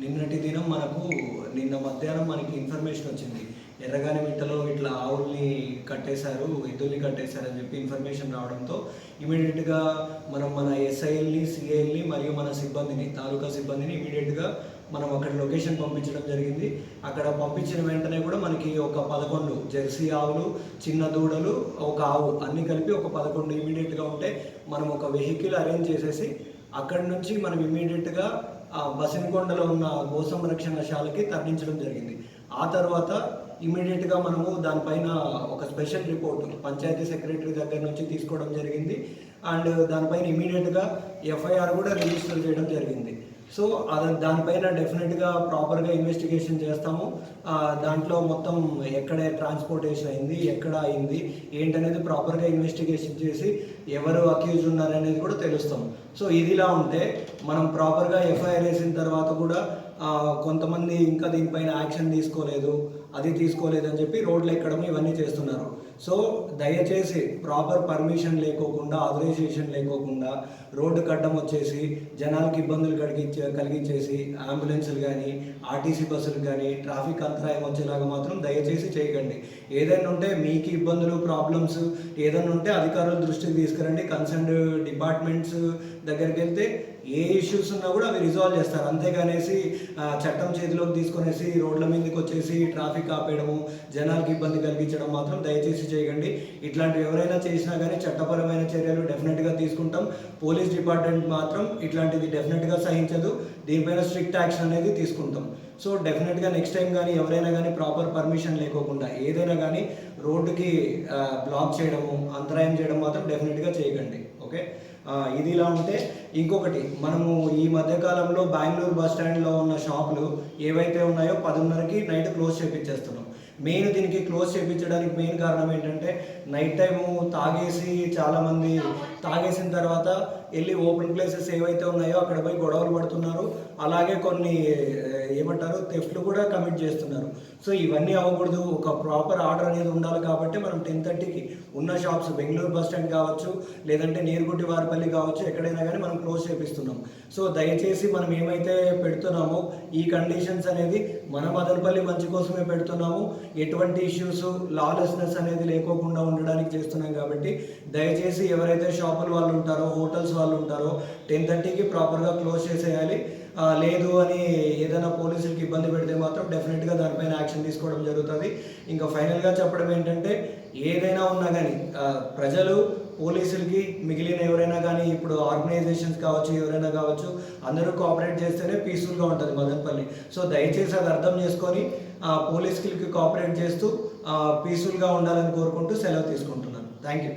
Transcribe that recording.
నిన్నటి దినం మనకు నిన్న మధ్యాహ్నం మనకి ఇన్ఫర్మేషన్ వచ్చింది. ఎర్రగాని మిట్టలో ఇట్లా ఆవుల్ని కట్టేశారు ఎద్దుల్ని కట్టేశారు అని చెప్పి ఇన్ఫర్మేషన్ రావడంతో ఇమీడియట్గా మనం మన ఎస్ఐఎల్ని సిఐఎల్ని మరియు మన సిబ్బందిని తాలూకా సిబ్బందిని ఇమీడియట్గా మనం అక్కడ లొకేషన్ పంపించడం జరిగింది. అక్కడ పంపించిన వెంటనే కూడా మనకి ఒక పదకొండు జెర్సీ ఆవులు చిన్న దూడలు ఒక ఆవు అన్నీ కలిపి ఒక పదకొండు ఇమీడియట్గా ఉంటే మనం ఒక వెహికల్ అరేంజ్ చేసేసి అక్కడి నుంచి మనం ఇమీడియట్గా ఆ బసినకొండలో ఉన్న గో సంరక్షణశాలకి తరలించడం జరిగింది. ఆ తర్వాత ఇమీడియట్గా మనము దానిపైన ఒక స్పెషల్ రిపోర్ట్ పంచాయతీ సెక్రటరీ దగ్గర నుంచి తీసుకోవడం జరిగింది. అండ్ దానిపైన ఇమీడియట్గా ఎఫ్ఐఆర్ కూడా రిజిస్టర్ చేయడం జరిగింది. సో దానిపైన డెఫినెట్గా ప్రాపర్గా ఇన్వెస్టిగేషన్ చేస్తాము. దాంట్లో మొత్తం ఎక్కడ ట్రాన్స్పోర్టేషన్ అయింది ఎక్కడ అయింది ఏంటనేది ప్రాపర్గా ఇన్వెస్టిగేషన్ చేసి ఎవరు అక్యూజ్ ఉన్నారనేది కూడా తెలుస్తాం. సో ఇదిలా ఉంటే మనం ప్రాపర్గా ఎఫ్ఐఆర్ వేసిన తర్వాత కూడా కొంతమంది ఇంకా దీనిపైన యాక్షన్ తీసుకోలేదు అది తీసుకోలేదు అని చెప్పి రోడ్లు ఎక్కడం ఇవన్నీ చేస్తున్నారు. సో దయచేసి ప్రాపర్ పర్మిషన్ లేకోకుండా ఆథరైజేషన్ లేకోకుండా రోడ్డు కట్టడం వచ్చేసి జనాలకు ఇబ్బందులు కలిగించే కలిగించేసి అంబులెన్సులు కానీ ఆర్టీసీ బస్సులు కానీ ట్రాఫిక్ అంతరాయం వచ్చేలాగా మాత్రం దయచేసి చేయకండి. ఏదైనా ఉంటే మీకు ఇబ్బందులు ప్రాబ్లమ్స్ ఏదైనా ఉంటే అధికారుల దృష్టికి తీసుకురండి. కన్సర్న్ డిపార్ట్మెంట్స్ దగ్గరికి వెళ్తే ఏ ఇష్యూస్ ఉన్నా కూడా అవి రిజాల్వ్ చేస్తారు. అంతేగానేసి చట్టం చేతిలోకి తీసుకొనేసి రోడ్ల మీదకి వచ్చేసి ట్రాఫిక్ ఆపేయడము జనాలకు ఇబ్బంది కలిగించడం మాత్రం దయచేసి చేయకండి ఇట్లాంటివి ఎవరైనా చేసినా కానీ చట్టపరమైన చర్యలు డెఫినెట్గా తీసుకుంటాం. పోలీస్ డిపార్ట్మెంట్ మాత్రం ఇట్లాంటిది డెఫినెట్గా సహించదు. దీనిపైన స్ట్రిక్ట్ యాక్షన్ అనేది తీసుకుంటాం. సో డెఫినెట్గా నెక్స్ట్ టైం కానీ ఎవరైనా కానీ ప్రాపర్ పర్మిషన్ లేకోకుండా ఏదైనా కానీ రోడ్డుకి బ్లాక్ చేయడము అంతరాయం చేయడం మాత్రం డెఫినెట్గా చేయకండి. ఓకే? ఇది ఇలా ఉంటే ఇంకొకటి మనము ఈ మధ్యకాలంలో బెంగళూరు బస్ స్టాండ్లో ఉన్న షాపులు ఏవైతే ఉన్నాయో పదిన్నరకి నైట్ క్లోజ్ చేపించేస్తున్నాం. మెయిన్ దీనికి క్లోజ్ చేయించడానికి మెయిన్ కారణం ఏంటంటే నైట్ టైము తాగేసి చాలామంది తాగేసిన తర్వాత వెళ్ళి ఓపెన్ ప్లేసెస్ ఏవైతే ఉన్నాయో అక్కడ పోయి గొడవలు పడుతున్నారు. అలాగే కొన్ని ఏమంటారు తెఫ్ట్లు కూడా కమిట్ చేస్తున్నారు. సో ఇవన్నీ అవ్వకూడదు. ఒక ప్రాపర్ ఆర్డర్ అనేది ఉండాలి కాబట్టి మనం టెన్ థర్టీకి ఉన్న షాప్స్ బెంగళూరు బస్ స్టాండ్ కావచ్చు లేదంటే నీరుగుట్టి వారిపల్లి కావచ్చు ఎక్కడైనా కానీ మనం క్లోజ్ చేపిస్తున్నాం. సో దయచేసి మనం ఏమైతే పెడుతున్నామో ఈ కండిషన్స్ అనేది మన మదనపల్లి మంచి కోసమే పెడుతున్నాము. ఎటువంటి ఇష్యూస్ లాలెస్నెస్ అనేది లేకోకుండా ఉండడానికి చేస్తున్నాం కాబట్టి దయచేసి ఎవరైతే షాపుల వాళ్ళు ఉంటారో హోటల్స్ వాళ్ళు ఉంటారో టెన్ థర్టీకి ప్రాపర్గా క్లోజ్ చేసేయాలి. లేదు అని ఏదైనా పోలీసులకి ఇబ్బంది పెడితే మాత్రం డెఫినెట్గా దానిపైన యాక్షన్ తీసుకోవడం జరుగుతుంది. ఇంకా ఫైనల్గా చెప్పడం ఏంటంటే ఏదైనా ఉన్నా కానీ ప్రజలు పోలీసులకి మిగిలిన ఎవరైనా కానీ ఇప్పుడు ఆర్గనైజేషన్స్ కావచ్చు ఎవరైనా కావచ్చు అందరూ కోఆపరేట్ చేస్తేనే పీస్ఫుల్గా ఉంటుంది మదనపల్లి. సో దయచేసి అది అర్థం చేసుకొని ఆ, పోలీసులకి కోఆపరేట్ చేస్తూ పీస్ఫుల్గా ఉండాలని కోరుకుంటూ సెలవు తీసుకుంటున్నాను. Thank you